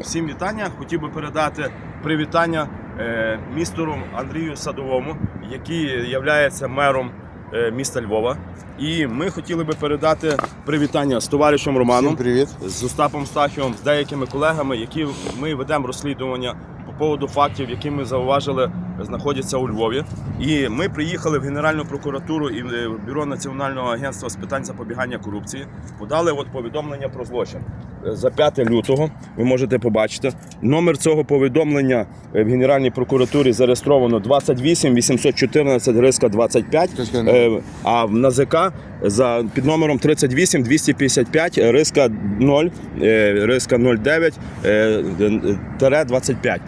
всім вітання. Хотів би передати привітання е, містеру Андрію Садовому, який є мером е, міста Львова. І ми хотіли би передати привітання з товаришем Романом, привіт. з Остапом Стахівом, з деякими колегами, які ми ведемо розслідування по поводу фактів, які ми зауважили, знаходяться у Львові. І ми приїхали в Генеральну прокуратуру і в Бюро Національного агентства з питань запобігання корупції. Подали от повідомлення про злочин Е, за 5 лютого. Ви можете побачити. Номер цього повідомлення е, в Генеральній прокуратурі зареєстровано 28 814 риска 25. Е, А в НАЗК за під номером 38 255 риска 0 е, риска 09 е, е, тире 25.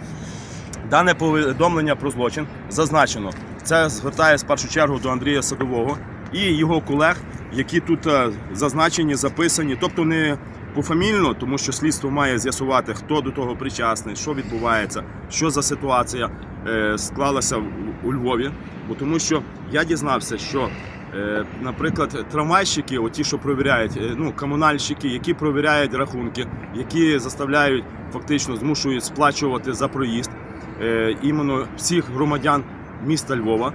Дане повідомлення про злочин зазначено. Це звертає в першу чергу до Андрія Садового і його колег, які тут е, зазначені, записані, тобто не пофамільно, тому що слідство має з'ясувати, хто до того причасний, що відбувається, що за ситуація е, склалася у Львові. Бо тому що я дізнався, що, е, наприклад, трамвайщики, оті, що провіряють, ну, комунальщики, які провіряють рахунки, які заставляють фактично змушують сплачувати за проїзд іменно всіх громадян міста Львова.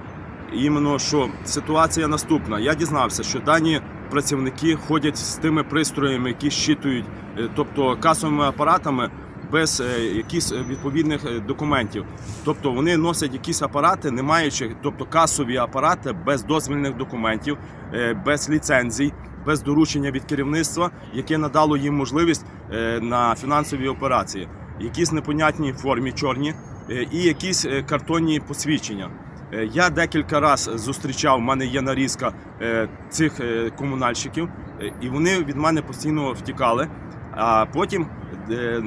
Іменно що ситуація наступна. Я дізнався, що дані працівники ходять з тими пристроями, які щитують, е, тобто касовими апаратами без е, якихось е, відповідних е, документів. Тобто вони носять якісь апарати, не маючи, тобто касові апарати без дозвільних документів, е, без ліцензій, без доручення від керівництва, яке надало їм можливість е, на фінансові операції. Якісь непонятні формі чорні е, і якісь е, картонні посвідчення. Е, Я декілька разів зустрічав, в мене є нарізка е, цих е, комунальщиків, е, і вони від мене постійно втікали. А потім е,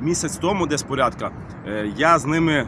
місяць тому, десь порядка, е, я з ними е,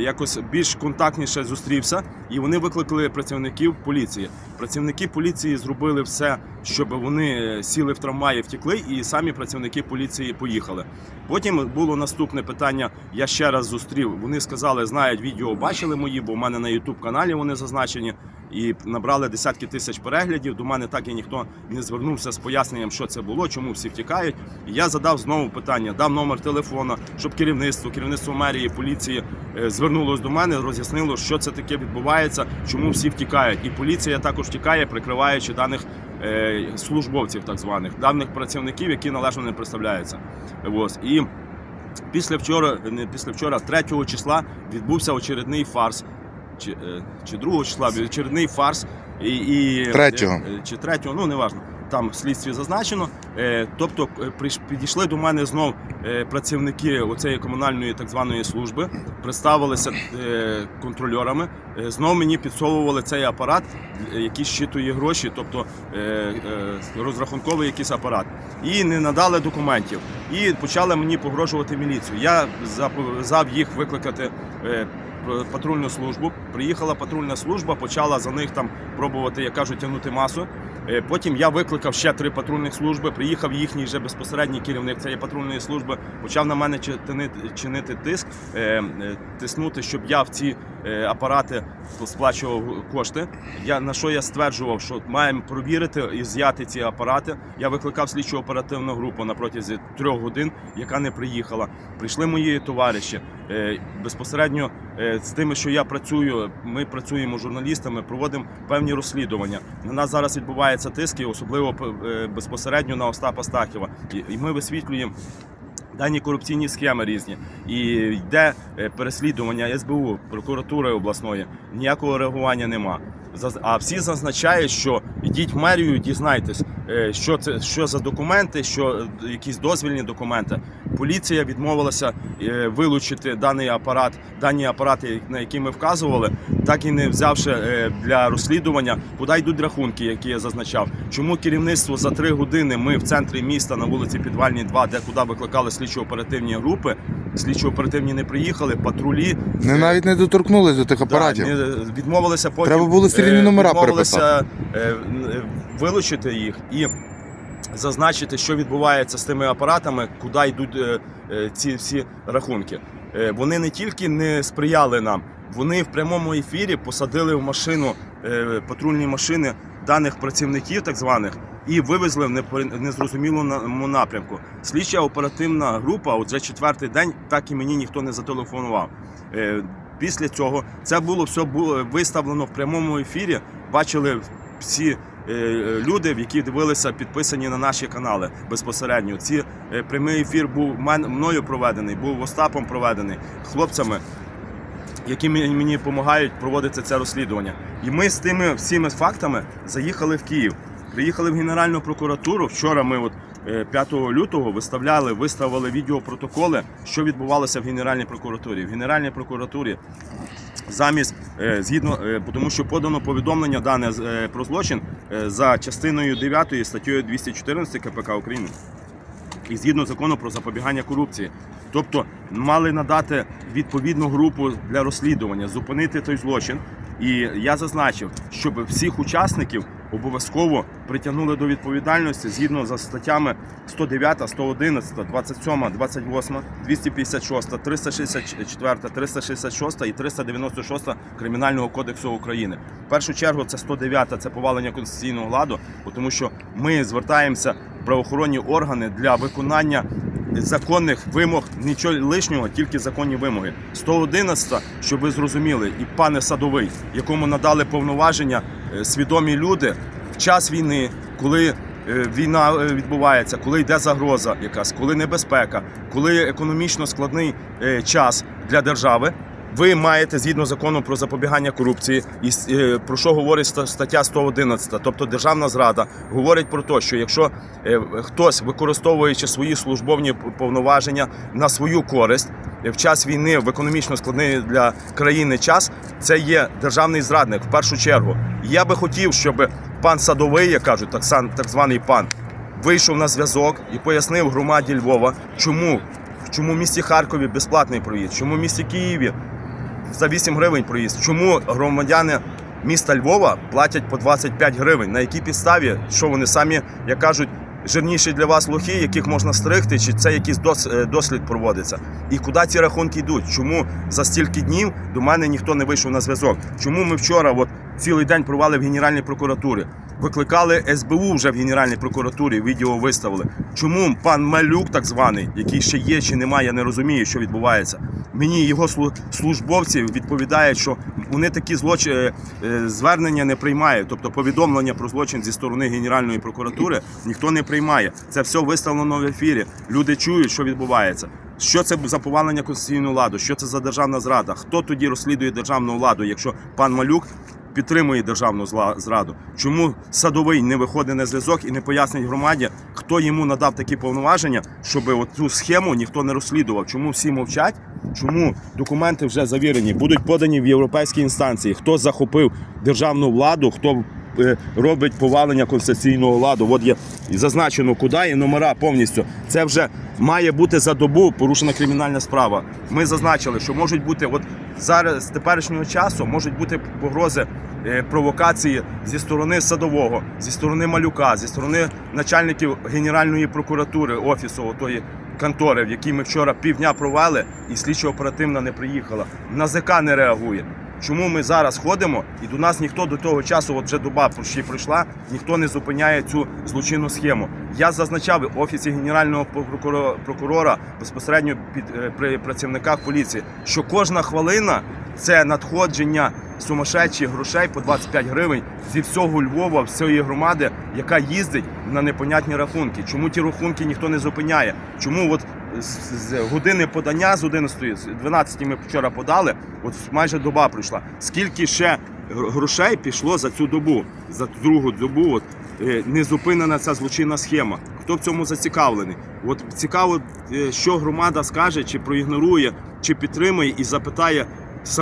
якось більш контактніше зустрівся, і вони викликали працівників поліції. Працівники поліції зробили все, щоб вони е, сіли в трамваї, втекли, і самі працівники поліції поїхали. Потім було наступне питання. Я ще раз зустрів. Вони сказали, знають відео, бачили мої, бо в мене на Ютуб каналі вони зазначені і набрали десятки тисяч переглядів. До мене так і ніхто не звернувся з поясненням, що це було, чому всі втікають. І я задав знову питання, дав номер телефона, щоб керівництво, керівництво мерії, поліції е, звернулось до мене, роз'яснило, що це таке відбувається, чому всі втікають. І поліція також втікає, прикриваючи даних е, службовців, так званих даних працівників, які належно не представляються. Ось і. Після вчора, не після вчора, 3 числа відбувся очередний фарс. Чи, е, чи 2 числа очередний фарс. І, і, Третього. е, Чи 3, ну не важно. Там в слідстві зазначено. Е, Тобто підійшли до мене знов працівники оцеї комунальної так званої служби, представилися контрольорами. Знов мені підсовували цей апарат, який щитує гроші, тобто розрахунковий якийсь апарат. І не надали документів. І почали мені погрожувати міліцію. Я заповзав їх викликати. Е, Патрульну службу приїхала патрульна служба, почала за них там пробувати, як кажуть, тягнути масу. Е, Потім я викликав ще три патрульних служби. Приїхав їхній вже безпосередній керівник цієї патрульної служби, почав на мене чинити, тиск, е, тиснути, щоб я в ці апарати сплачував кошти. Я на що я стверджував, що маємо провірити і з'яти ці апарати. Я викликав слідчу оперативну групу на протязі трьох годин, яка не приїхала. Прийшли мої товариші е, безпосередньо е, з тими, що я працюю. Ми працюємо журналістами, проводимо певні розслідування. На нас зараз відбувається тиск, і особливо е, безпосередньо на Остапа Стахіва. І ми висвітлюємо. Дані корупційні схеми різні, і йде е, переслідування СБУ, прокуратури обласної. Ніякого реагування нема. А всі зазначають, що йдіть в мерію, дізнайтесь, е, що це що за документи, що е, якісь дозвільні документи. Поліція відмовилася е, вилучити даний апарат, дані апарати, на які ми вказували, так і не взявши для розслідування, куди йдуть рахунки, які я зазначав. Чому керівництво за три години ми в центрі міста на вулиці Підвальній 2, де куди викликали слідчо-оперативні групи, слідчо-оперативні не приїхали, патрулі Не навіть не доторкнулись до тих апаратів. Да, не- відмовилися потім. Треба було серійні е, номера відмовилися, е, е, вилучити їх і зазначити, що відбувається з тими апаратами, куди йдуть е, е, ці всі рахунки. Е, Вони не тільки не сприяли нам, вони в прямому ефірі посадили в машину е, патрульні машини даних працівників, так званих, і вивезли в незрозумілому напрямку. Слідча оперативна група, от вже четвертий день, так і мені ніхто не зателефонував. Е, Після цього це було все було виставлено в прямому ефірі. Бачили всі е, люди, які дивилися, підписані на наші канали безпосередньо. Ці е, прямий ефір був мною проведений, був Остапом проведений хлопцями, які мені допомагають проводити це розслідування. І ми з тими всіми фактами заїхали в Київ. Приїхали в Генеральну прокуратуру. Вчора ми от е, 5 лютого виставляли, виставили відеопротоколи, що відбувалося в Генеральній прокуратурі. В Генеральній прокуратурі замість е, згідно, е, тому що подано повідомлення дане е, про злочин е, за частиною 9 статтею 214 КПК України і згідно закону про запобігання корупції. Тобто мали надати відповідну групу для розслідування, зупинити той злочин. І я зазначив, щоб всіх учасників обов'язково притягнули до відповідальності згідно за статтями 109, 111, 27, 28, 256, 364, 366 і 396 Кримінального кодексу України. В першу чергу це 109, це повалення конституційного ладу, тому що ми звертаємося в правоохоронні органи для виконання законних вимог, нічого лишнього, тільки законні вимоги. 111, щоб ви зрозуміли, і пане садовий, якому надали повноваження е, свідомі люди в час війни, коли е, війна е, відбувається, коли йде загроза, якась, коли небезпека, коли економічно складний час для держави. Ви маєте згідно закону про запобігання корупції, і е, про що говорить ста- стаття 111, тобто державна зрада, говорить про те, що якщо е, хтось використовуючи свої службовні повноваження на свою користь е, в час війни в економічно складний для країни час, це є державний зрадник в першу чергу. Я би хотів, щоб пан садовий, як кажуть, так званий пан, вийшов на зв'язок і пояснив громаді Львова, чому. Чому в місті Харкові безплатний проїзд? Чому в місті Києві за 8 гривень проїзд. Чому громадяни міста Львова платять по 25 гривень? На якій підставі? Що вони самі, як кажуть, жирніші для вас лохи, яких можна стригти, чи це якийсь е, дослід проводиться? І куди ці рахунки йдуть? Чому за стільки днів до мене ніхто не вийшов на зв'язок? Чому ми вчора от, цілий день провели в Генеральній прокуратурі? Викликали СБУ вже в Генеральній прокуратурі, відео виставили. Чому пан Малюк, так званий, який ще є чи немає, я не розумію, що відбувається. Мені його службовці відповідають, що вони такі злочини звернення не приймають. Тобто повідомлення про злочин зі сторони Генеральної прокуратури ніхто не приймає. Це все виставлено в ефірі. Люди чують, що відбувається. Що це за повалення конституційного ладу? Що це за державна зрада? Хто тоді розслідує державну владу, якщо пан Малюк підтримує державну зраду? Чому садовий не виходить на зв'язок і не пояснить громаді, хто йому надав такі повноваження, щоб цю схему ніхто не розслідував? Чому всі мовчать? Чому документи вже завірені, будуть подані в європейські інстанції? Хто захопив державну владу, хто робить повалення конституційного ладу? От є зазначено, куди і номера повністю. Це вже має бути за добу порушена кримінальна справа. Ми зазначили, що можуть бути, от зараз з теперішнього часу можуть бути погрози. е, Провокації зі сторони садового, зі сторони малюка, зі сторони начальників Генеральної прокуратури офісу тої контори, в якій ми вчора півдня провели, і слідчо оперативна не приїхала. НАЗК не реагує. Чому ми зараз ходимо, і до нас ніхто до того часу, от вже доба ще пройшла, ніхто не зупиняє цю злочинну схему. Я зазначав в офісі генерального прокурора, прокурора безпосередньо під е, при працівниках поліції, що кожна хвилина це надходження сумасшедших грошей по 25 гривень зі всього Львова, всієї громади, яка їздить на непонятні рахунки. Чому ті рахунки ніхто не зупиняє? Чому от з, години подання з 11, з 12 ми вчора подали, от майже доба пройшла. Скільки ще грошей пішло за цю добу, за другу добу? От е, не зупинена ця злочинна схема. Хто в цьому зацікавлений? От цікаво, е, що громада скаже, чи проігнорує, чи підтримує і запитає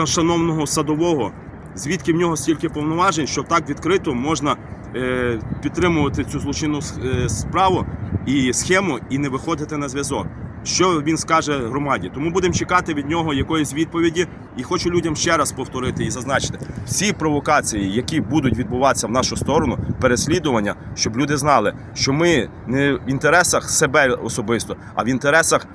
шановного садового, звідки в нього стільки повноважень, що так відкрито можна е, підтримувати цю злочинну справу і схему і не виходити на зв'язок. Що він скаже громаді? Тому будемо чекати від нього якоїсь відповіді. І хочу людям ще раз повторити і зазначити всі провокації, які будуть відбуватися в нашу сторону, переслідування, щоб люди знали, що ми не в інтересах себе особисто, а в інтересах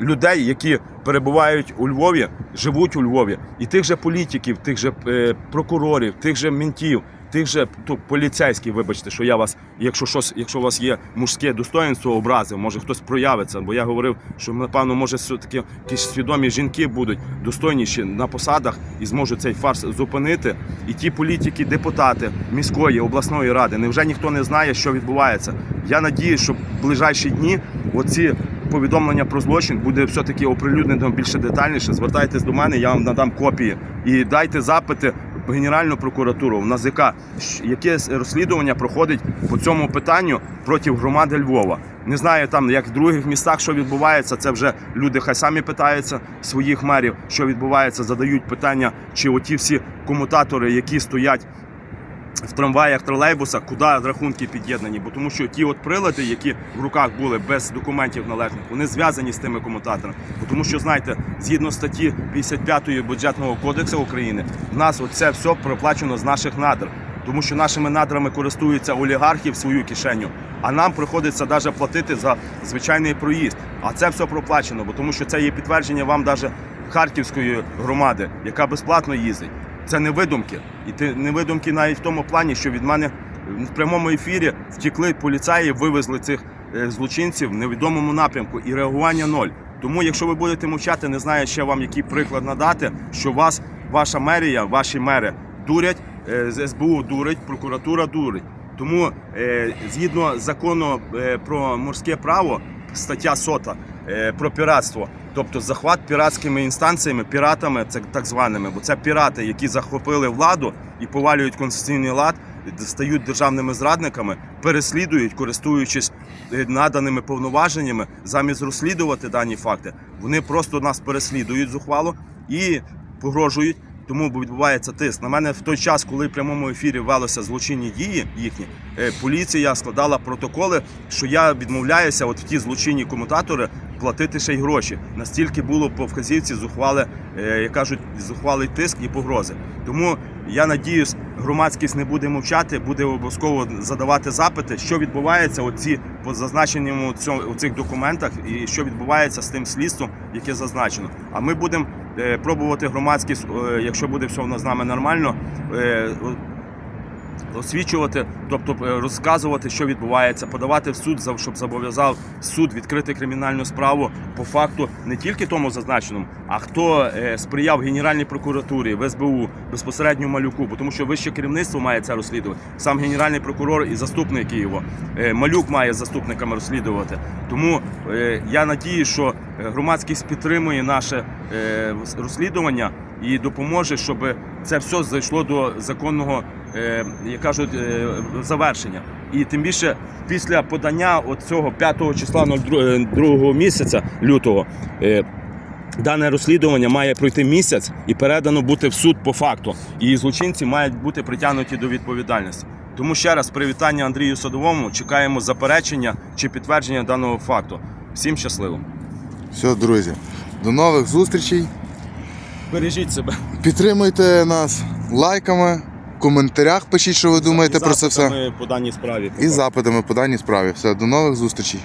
людей, які перебувають у Львові, живуть у Львові, і тих же політиків, тих же е, прокурорів, тих же ментів, тих же то, поліцейських, вибачте, що я вас, якщо щось, якщо у вас є мужське достоинство, образив, може хтось проявиться. Бо я говорив, що напевно, може, все-таки якісь свідомі жінки будуть достойніші на посадах і зможуть цей фарс зупинити. І ті політики, депутати міської обласної ради, невже ніхто не знає, що відбувається? Я надію, що в ближайші дні оці повідомлення про злочин буде все-таки оприлюднено більше детальніше. Звертайтесь до мене, я вам надам копії і дайте запити Генеральну прокуратуру в НАЗК, яке розслідування проходить по цьому питанню проти громади Львова. Не знаю там, як в других містах, що відбувається. Це вже люди хай самі питаються своїх мерів, що відбувається, задають питання, чи оті всі комутатори, які стоять в трамваях, тролейбусах, куди рахунки під'єднані, бо тому що ті от прилади, які в руках були без документів належних, вони зв'язані з тими комутаторами. Бо тому що знаєте, згідно статті 55 бюджетного кодексу України, в нас оце все проплачено з наших надр. Тому що нашими надрами користуються олігархи в свою кишеню, а нам приходиться навіть платити за звичайний проїзд. А це все проплачено, бо тому що це є підтвердження вам навіть Харківської громади, яка безплатно їздить. Це не видумки. І ти не видумки навіть в тому плані, що від мене в прямому ефірі втекли поліцаї, вивезли цих е, злочинців в невідомому напрямку і реагування ноль. Тому, якщо ви будете мовчати, не знаю ще вам який приклад надати, що вас, ваша мерія, ваші мери дурять, е, СБУ дурить, прокуратура дурить. Тому е, згідно закону про морське право, стаття сота про піратство, тобто захват піратськими інстанціями, піратами, це так званими, бо це пірати, які захопили владу і повалюють конституційний лад, стають державними зрадниками, переслідують, користуючись е, наданими повноваженнями, замість розслідувати дані факти, вони просто нас переслідують зухвало і погрожують. Тому відбувається тиск. На мене в той час, коли в прямому ефірі велися злочинні дії їхні, е, поліція складала протоколи, що я відмовляюся, от в ті злочинні комутатори платити ще й гроші. Настільки було по вказівці зухвали, е, як кажуть, зухвалий тиск і погрози. Тому я надіюсь, громадськість не буде мовчати, буде обов'язково задавати запити, що відбувається оці по зазначеному у цих документах, і що відбувається з тим слідством, яке зазначено. А ми будемо е, пробувати громадськість, е, якщо буде все з нами нормально. Освічувати, тобто е, розказувати, що відбувається, подавати в суд, щоб зобов'язав суд відкрити кримінальну справу по факту не тільки тому зазначеному, а хто е, сприяв Генеральній прокуратурі, в СБУ, безпосередньо малюку, бо тому що вище керівництво має це розслідувати. Сам генеральний прокурор і заступник його. Е, Малюк має заступниками розслідувати. Тому я надію, що громадськість підтримує наше е, розслідування і допоможе, щоб це все зайшло до законного е, як кажуть, е, завершення. І тим більше після подання цього 5 числа 02 місяця лютого. Дане розслідування має пройти місяць і передано бути в суд по факту. І злочинці мають бути притягнуті до відповідальності. Тому ще раз привітання Андрію Садовому. Чекаємо заперечення чи підтвердження даного факту. Всім щасливо. Все, друзі. До нових зустрічей. Бережіть себе. Підтримуйте нас лайками, в коментарях пишіть, що ви думаєте про це все. по даній справі. І запитами по даній справі. Все, до нових зустрічей.